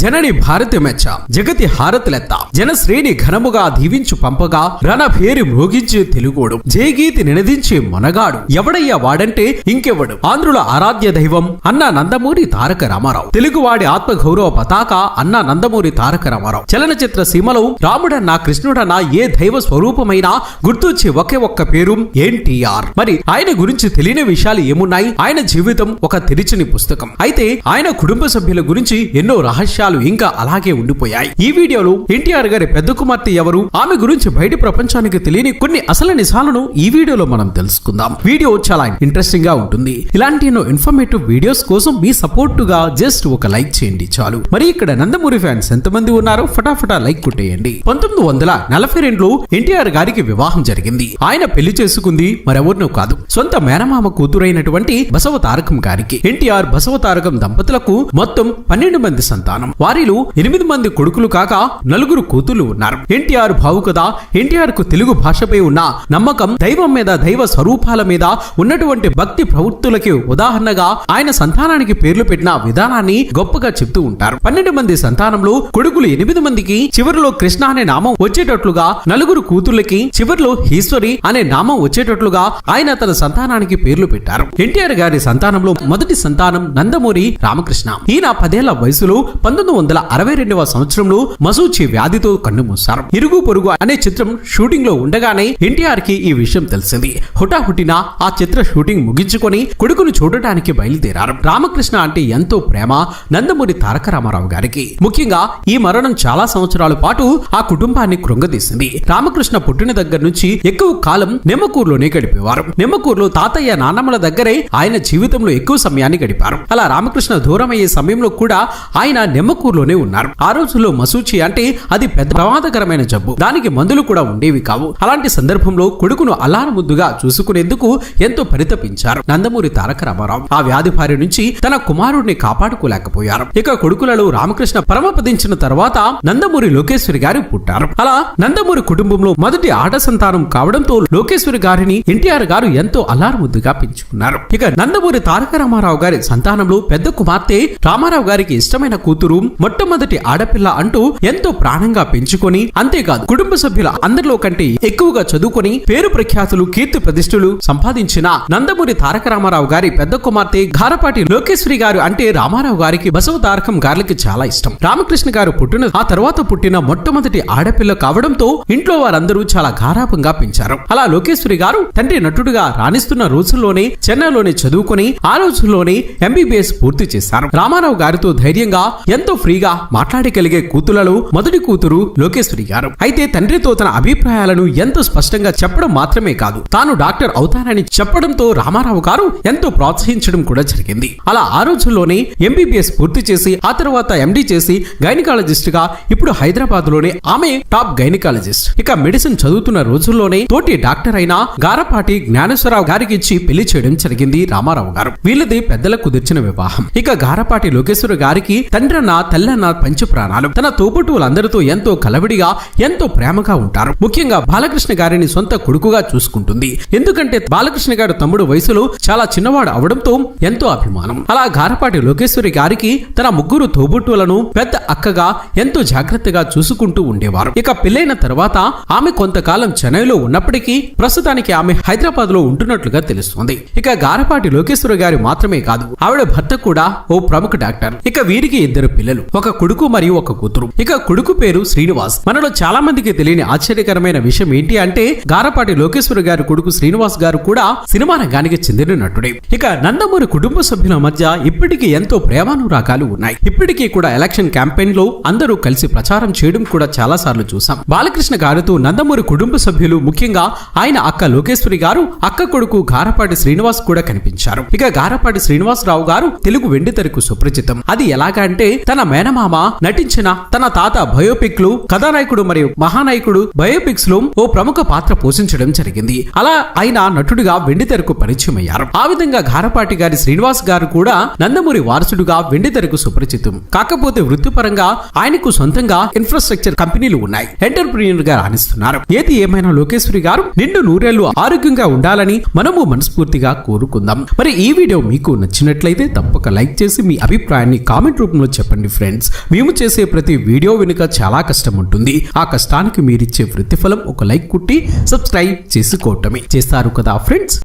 జనని భారతి మెచ్చ జగతి హారతులెత్త జన శ్రేణి ఘనముగా దీవించు పంపగా రణభేరి మోగించి తెలుగోడు జయగీతి నినదించి మనగాడు. ఎవడయ్యా వాడంటే ఇంకెవడు? ఆంధ్రుల ఆరాధ్య దైవం అన్న నందమూరి తారక రామారావు. తెలుగువాడి ఆత్మ గౌరవ పతాక అన్న నందమూరి తారక రామారావు. చలనచిత్ర సీమలో రాముడన్నా కృష్ణుడన్నా ఏ దైవ స్వరూపమైనా గుర్తొచ్చే ఒకే ఒక్క పేరు ఎన్టీఆర్. మరి ఆయన గురించి తెలియని విషయాలు ఏమున్నాయి? ఆయన జీవితం ఒక తెరిచిని పుస్తకం. అయితే ఆయన కుటుంబ సభ్యుల గురించి ఎన్నో రహస్యాలు ఇంకా అలాగే ఉండిపోయాయి. ఈ వీడియోలో ఎన్టీఆర్ గారి పెద్ద కుమార్తె ఎవరు? ఆమె గురించి బయట ప్రపంచానికి తెలియని కొన్ని అసలు నిజాలను ఈ వీడియోలో మనం తెలుసుకుందాం. వీడియో చాలా ఇంట్రెస్టింగ్గా ఉంటుంది. ఇలాంటి ఎన్నో ఇన్ఫర్మేటివ్ వీడియోస్ కోసం మీ సపోర్ట్గా జస్ట్ ఒక లైక్ చేయండి చాలు. మరి ఇక్కడ నందమూరి ఫ్యాన్స్ ఎంతమంది ఉన్నారో ఫటాఫటా లైక్ కొట్టేయండి. పంతొమ్మిది వందల నలభై రెండులో ఎన్టీఆర్ గారికి వివాహం జరిగింది. ఆయన పెళ్ళి చేసుకుంది మరెవరినో కాదు. సొంత మేనమామ కూతురైనటువంటి బసవ తారకం గారికి. ఎన్టీఆర్ బసవ తారకం దంపతులకు మొత్తం పన్నెండు మంది సంతానం. వారిలో ఎనిమిది మంది కొడుకులు కాక నలుగురు కూతులు ఉన్నారు. ఎన్టీఆర్ భావుకథ ఎన్టీఆర్కు తెలుగు భాషపై ఉన్న నమ్మకం దైవం మీద దైవ స్వరూపాల మీద ఉన్నటువంటి భక్తి ప్రవృత్తులకి ఉదాహరణగా ఆయన సంతానానికి పేర్లు పెట్టిన విధానాన్ని గొప్పగా చెప్తూ ఉంటారు. పన్నెండు మంది సంతానంలో కొడుకులు ఎనిమిది మందికి చివరిలో కృష్ణ అనే నామం వచ్చేటట్లుగా నలుగురు కూతుర్లకి చివరిలో ఈశ్వరి అనే నామం వచ్చేటట్లుగా ఆయన తన సంతానానికి పేర్లు పెట్టారు. ఎన్టీఆర్ గారి సంతానంలో మొదటి సంతానం నందమూరి రామకృష్ణ. ఈయన పదేళ్ళ వయసులో పంతొమ్మిది పంతొమ్మిది వందల అరవై రెండవ సంవత్సరంలో మసూచి వ్యాధితో కన్నుమూశారు. ఇరుగు పొరుగు అనే చిత్రం షూటింగ్లో ఉండగానే ఎన్టీఆర్కి ఈ విషయం తెలిసింది. హుటాహుటిన ఆ చిత్ర షూటింగ్ ముగించుకొని కొడుకును చూడటానికి బయలుదేరారు. రామకృష్ణ అంటే ఎంతో ప్రేమ నందమూరి తారక రామారావు గారికి. ముఖ్యంగా ఈ మరణం చాలా సంవత్సరాల పాటు ఆ కుటుంబాన్ని కృంగదీసింది. రామకృష్ణ పుట్టిన దగ్గర నుంచి ఎక్కువ కాలం నిమ్మకూరులోనే గడిపేవారు. నిమ్మకూరులో తాతయ్య నాన్నమ్మల దగ్గరే ఆయన జీవితంలో ఎక్కువ సమయాన్ని గడిపారు. అలా రామకృష్ణ దూరం అయ్యే సమయంలో కూడా ఆయన నిమ్మ నిమ్మకూరులోనే ఉన్నారు. ఆ రోజుల్లో మసూచి అంటే అది పెద్ద ప్రమాదకరమైన జబ్బు. దానికి మందులు కూడా ఉండేవి కావు. అలాంటి సందర్భంలో కొడుకును అల్లారు ముద్దుగా చూసుకునేందుకు ఎంతో పరితపించారు నందమూరి తారక రామారావు. ఆ వ్యాధి బారి నుంచి తన కుమారుడిని కాపాడుకోలేకపోయారు. ఇక కొడుకులలో రామకృష్ణ పరమపదించిన తర్వాత నందమూరి లోకేశ్వరి గారు పుట్టారు. అలా నందమూరి కుటుంబంలో మొదటి ఆట సంతానం కావడంతో లోకేశ్వరి గారిని ఎన్టీఆర్ గారు ఎంతో అల్లారు ముద్దుగా పెంచుకున్నారు. ఇక నందమూరి తారక రామారావు గారి సంతానంలో పెద్ద కుమార్తె రామారావు గారికి ఇష్టమైన కూతురు మొట్టమొదటి ఆడపిల్ల అంటూ ఎంతో ప్రాణంగా పెంచుకొని అంతేకాదు కుటుంబ సభ్యుల అందరిలో కంటే ఎక్కువగా చదువుకొని పేరు ప్రఖ్యాతులు కీర్తి ప్రతిష్ఠులు సంపాదించిన నందమూరి తారక రామారావు గారి పెద్ద కుమార్తె గారపాటి లోకేశ్వరి గారు అంటే రామారావు గారికి బసవ తారకం గారికి చాలా ఇష్టం. రామకృష్ణ గారు పుట్టిన ఆ తర్వాత పుట్టిన మొట్టమొదటి ఆడపిల్ల కావడంతో ఇంట్లో వారందరూ చాలా గారాపంగా పెంచారు. అలా లోకేశ్వరి గారు తండ్రి నటుడుగా రాణిస్తున్న రోజుల్లోనే చెన్నైలోనే చదువుకొని ఆ రోజుల్లోనే ఎంబీబీఎస్ పూర్తి చేశారు. రామారావు గారితో ధైర్యంగా ఎంతో ఫ్రీగా మాట్లాడగలిగే కూతులలో మొదటి కూతురు లోకేశ్వరి గారు. అయితే తండ్రితో తన అభిప్రాయాలను ఎంతో స్పష్టంగా చెప్పడం మాత్రమే కాదు. తాను డాక్టర్ అవుతానని చెప్పడంతో రామారావు గారు ఎంతో ప్రోత్సహించడం కూడా జరిగింది. అలా ఆ రోజుల్లోనే ఎంబీబీఎస్ పూర్తి చేసి ఆ తర్వాత ఎండి చేసి గైనకాలజిస్ట్గా ఇప్పుడు హైదరాబాద్లోనే ఆమె టాప్ గైనకాలజిస్ట్. ఇక మెడిసిన్ చదువుతున్న రోజుల్లోనే తోటి డాక్టర్ అయిన గారపాటి జ్ఞానేశ్వరరావు గారికి ఇచ్చి పెళ్ళి చేయడం జరిగింది రామారావు గారు. వీళ్ళది పెద్దలకు కుదిర్చిన వివాహం. ఇక గారపాటి లోకేశ్వర గారికి తండ్రన్న తల్లన్న పంచ ప్రాణాలు తన తోబుట్టువులందరితో ఎంతో కలవిడిగా ఎంతో ప్రేమగా ఉంటారు. ముఖ్యంగా బాలకృష్ణ గారిని సొంత కొడుకుగా చూసుకుంటుంది. ఎందుకంటే బాలకృష్ణ గారు తమ్ముడు వయసులో చాలా చిన్నవాడు అవడంతో ఎంతో అభిమానం. అలా గారపాటి లోకేశ్వరి గారికి తన ముగ్గురు తోబుట్టువులను పెద్ద అక్కగా ఎంతో జాగ్రత్తగా చూసుకుంటూ ఉండేవారు. ఇక పెళ్ళైన తర్వాత ఆమె కొంతకాలం చెన్నైలో ఉన్నప్పటికీ ప్రస్తుతానికి ఆమె హైదరాబాద్లో ఉంటున్నట్లుగా తెలుస్తోంది. ఇక గారపాటి లోకేశ్వరి గారి మాత్రమే కాదు ఆవిడ భర్త కూడా ఓ ప్రముఖ డాక్టర్. ఇక వీరికి ఇద్దరు పిల్లలు. ఒక కొడుకు మరియు ఒక కూతురు. ఇక కొడుకు పేరు శ్రీనివాస్. మనలో చాలా మందికి తెలియని ఆశ్చర్యకరమైన విషయం ఏంటి అంటే గారపాటి లోకేశ్వర్ గారి కొడుకు శ్రీనివాస్ గారు కూడా సినిమా రంగానికి చెందిన నటుడే. ఇక నందమూరి కుటుంబ సభ్యుల మధ్య ఇప్పటికీ ఎంతో ప్రేమానురాగాలు ఉన్నాయి. ఇప్పటికీ కూడా ఎలక్షన్ క్యాంపెయిన్లో అందరూ కలిసి ప్రచారం చేయడం కూడా చాలా సార్లు చూసాం. బాలకృష్ణ గారితో నందమూరి కుటుంబ సభ్యులు ముఖ్యంగా ఆయన అక్క లోకేశ్వరి గారు అక్క కొడుకు గారపాటి శ్రీనివాస్ కూడా కనిపించారు. ఇక గారపాటి శ్రీనివాసరావు గారు తెలుగు వెండితెరకు సుపరిచితం. అది ఎలాగంటే అంటే తన మేనమామ నటించిన తన తాత బయోపిక్లు కథానాయకుడు మరియు మహానాయకుడు బయోపిక్స్లో ఓ ప్రముఖ పాత్ర పోషించడం జరిగింది. అలా ఆయన నటుడిగా వెండితెరకు పరిచయం అయ్యారు ఆ విధంగా ఘారపాటి గారి శ్రీనివాస్ గారు కూడా నందమూరి వారసుడుగా వెండితెరకు సుపరిచితం. కాకపోతే వృత్తిపరంగా ఆయనకు సొంతంగా ఇన్ఫ్రాస్ట్రక్చర్ కంపెనీలు ఉన్నాయి. ఎంటర్ప్రీనియర్గా రాణిస్తున్నారు. ఏది ఏమైనా లోకేశ్వరి గారు నిండు నూరేళ్ళు ఆరోగ్యంగా ఉండాలని మనము మనస్ఫూర్తిగా కోరుకుందాం. మరి ఈ వీడియో మీకు నచ్చినట్లయితే తప్పక లైక్ చేసి మీ అభిప్రాయాన్ని కామెంట్ రూపంలో చెప్పండి. చేసుకోండి ఫ్రెండ్స్ మేము చేసే ప్రతి వీడియో వెనుక చాలా కష్టం ఉంటుంది. ఆ కష్టానికి మీరిచ్చే ప్రతిఫలం ఒక లైక్ కుట్టి సబ్స్క్రైబ్ చేసుకోవటమే. చేస్తారు కదా ఫ్రెండ్స్